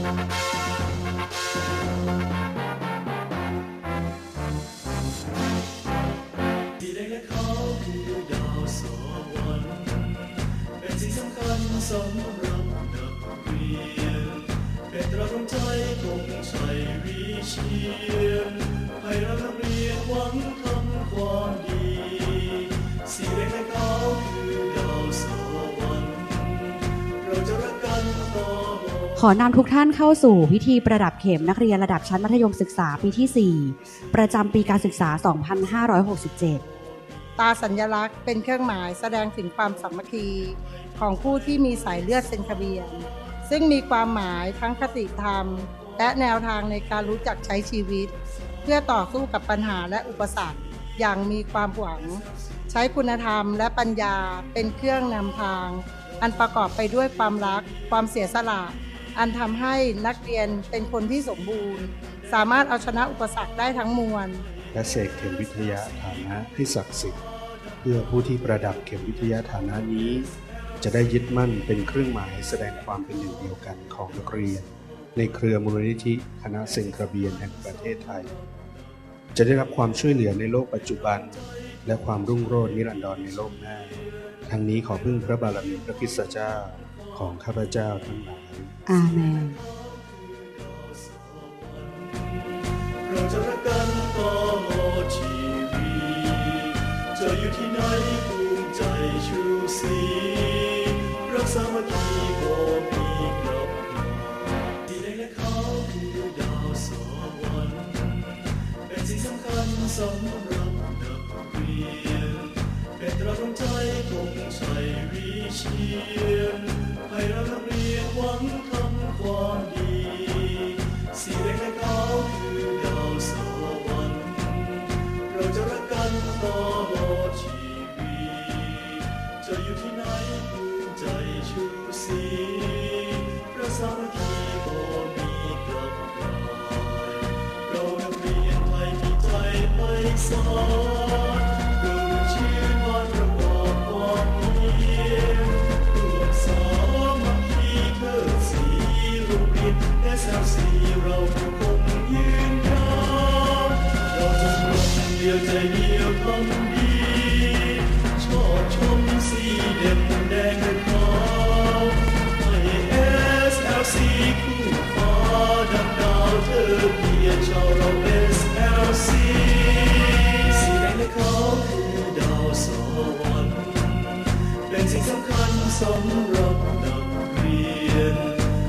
สีแดงและขาวดาวสวรรค์เป็นสิ่งสำคัญสำหรับนักเรียนเป็นตราดวงใจคงชัยวิเชียนให้เรานักเรียนหวังทำความดี ขอนำทุกท่านเข้าสู่พิธีประดับเข็มนักเรียนระดับชั้นมัธยมศึกษาปีที่ 4 ประจำปีการศึกษา 2567 ตาสัญลักษณ์เป็นเครื่องหมายแสดงถึงความสามัคคีของผู้ที่มีสายเลือดเซนคาเบียน ซึ่งมีความหมายทั้งคติธรรม และแนวทางในการรู้จักใช้ชีวิต เพื่อต่อสู้กับปัญหาและอุปสรรคอย่างมีความหวัง ใช้คุณธรรมและปัญญาเป็นเครื่องนำทาง อันประกอบไปด้วยความรัก ความเสียสละ อันทำให้นักเรียนเป็นคนที่สมบูรณ์ สามารถเอาชนะอุปสรรคได้ทั้งมวล และเสกเข็มวิทยาฐานะให้ศักดิ์สิทธิ์เพื่อผู้ที่ประดับเข็มวิทยาฐานะนี้ จะได้ยึดมั่นเป็นเครื่องหมายแสดงความเป็นหนึ่งเดียวกันของนักเรียน ในเครือมูลนิธิคณะเซนกระเบียนแห่งประเทศไทย จะได้รับความช่วยเหลือในโลกปัจจุบัน และความรุ่งโรจน์นิรันดรในโลกหน้า ทั้งนี้ขอพึ่งพระบารมีพระคริสเจ้า ของข้าพเจ้าทั้งหลาย อาเมนเราจะรักกันตลอดชีวิตจะอยู่ที่ไหนภูมิใจชูสีรักสามัคคีบ่มีกลับมาสีแดงและขาวคือดาวสวรรค์เป็นสิ่งสำคัญสำหรับนักเรียนเป็นตราดวงใจคงชัยวิเชียนให้เรานักเรียนหวังทำความดีสีแดงและขาวคือดาวสวรรค์เราจะรักกันตลอดชีวิตจะอยู่ที่ไหนภูมิใจชูสีพรักสามัคคีก็มีกับกายเรานักเรียนไทยมีใจไปสอน ยวใจเดียวทำดีชอบชมสีเด่นแดงและขาวให้ SLC คู่ฟ้าดังดาวเธอเพียรชาวเรา SLC สีแดงและขาคือดาวสวรรค์เป็นสิ่งสำคัญสำหรับนักเรียน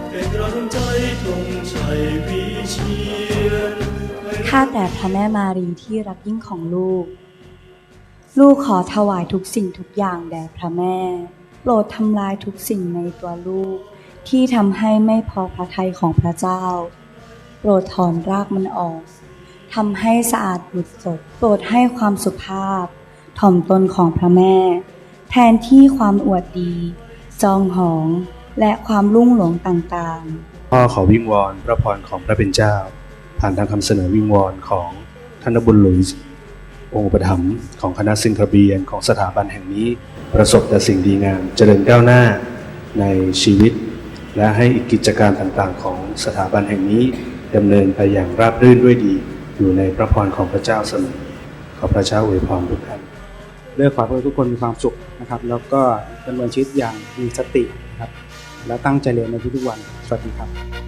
เป็นตราดวงใจธงชัยวิเชียน ข้าแต่พระแม่มารีที่รักยิ่งของลูก ลูกขอถวายทุกสิ่งทุกอย่างแด่พระแม่ โปรดทำลายทุกสิ่งในตัวลูก ที่ทำให้ไม่พอพระทัยของพระเจ้า โปรดถอนรากมันออกทำให้สะอาดหลุดจดโปรดให้ความสุภาพ ถ่อมตนของพระแม่ แทนที่ความอวดดี จองหอง และความรุ่งหลงต่างๆ พ่อขอวิงวอนพระพรของพระเป็นเจ้า ผ่านทางคำเสนอวิงวอนของท่านบุญหลุยส์องค์อุปถัมของคณะซิงคาเบียนของสถาบันแห่งนี้ ประสบแต่สิ่งดีงามเจริญก้าวหน้าในชีวิต และให้กิจการต่างๆ ของสถาบันแห่งนี้ดำเนินไปอย่างราบรื่นด้วยดี อยู่ในพระพรของพระเจ้าเสมอขอพระเจ้าอวยพรทุกท่านเลือกขอให้ทุกคนมีความสุขนะครับ แล้วก็ดำเนินชีวิตอย่างมีสตินะครับ และตั้งใจเรียนในทุกๆวัน สวัสดีครับ